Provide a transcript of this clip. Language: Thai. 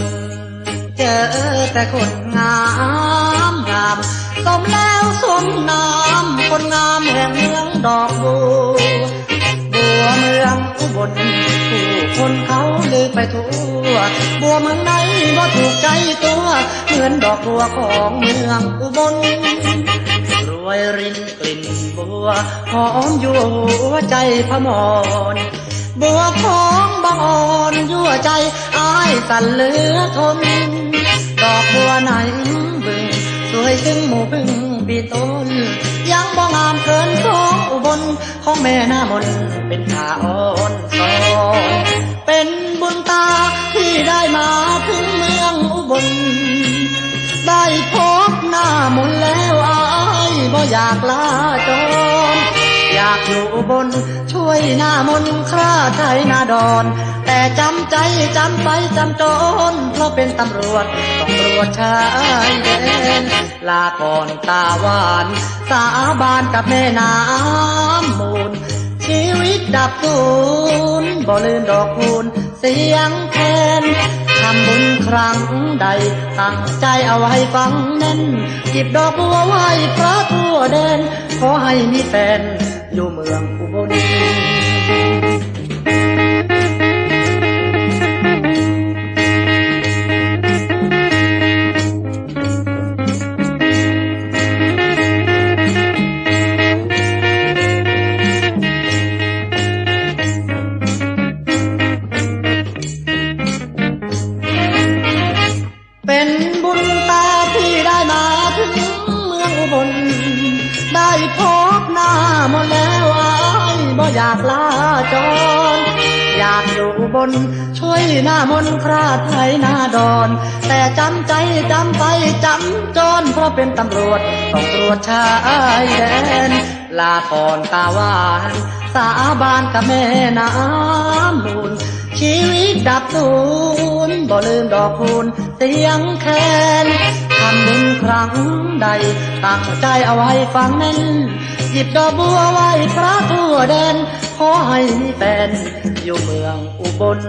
น เจอแต่คนงามงามสมแล้วสมนามคนงามแห่งเมืองดอกบัวบัวเมืองอุบลผู้คนเขาลือไปทั่ว บัวเมืองไหนก็ถูกใจตัว เหมือนดอกบัวของเมืองอุบลรวยรินกลิ่นบัวหอมอยั่หัวใจพมร บัวของบางอ่อนยั่วใจอายสั่นเหลือทน ดอกบัวไหนบึงสวยถึงหมู่บึงปีต้น ยังบ่งามเกินของอุบลของแม่หน้ามนต์เป็นขาอ่อนสอนเป็นบุญตาที่ได้มาถึงเมืองอุบล ได้พบหน้ามนต์แล้วอายบ่อยากลาจอากอยู่บน ช่วยหน้ามนคราไทยนาดอน แต่จำใจจำไปจำจนเพราะเป็นตำรวจต้องรวจชายแดนลาก่อนตาหวาน สาบานกับแม่น้ำมูล ชีวิตดับสูญบ่ลืมดอกคูณเสียงแคนทำบุญครั้งใด ตั้งใจเอาไว้ฟังแน่นหยิบดอกบัวไหว้พระทั่วแดน ขอให้มีแฟน อยู่เมือง ได้พบหน้ามดแล้วอายบ่อยากลาจร อยากอยู่บน ช่วยหน้ามนคราไทยหน้าดอน แต่จำใจจำไปจำจนเพราะเป็นตำรวจต้องตรวจชายแดน ลาก่อนตาหวาน สาบานกับแม่น้ำมูล ชีวิตดับสูญบ่ลืมดอกคูณเสียงแคนทำบุญครั้งใดตั้งใจเอาไว้ฟังแน่นหยิบดอกบัวไว้พระทั่วแดน ขอให้มีแฟนอยู่เมืองอุบล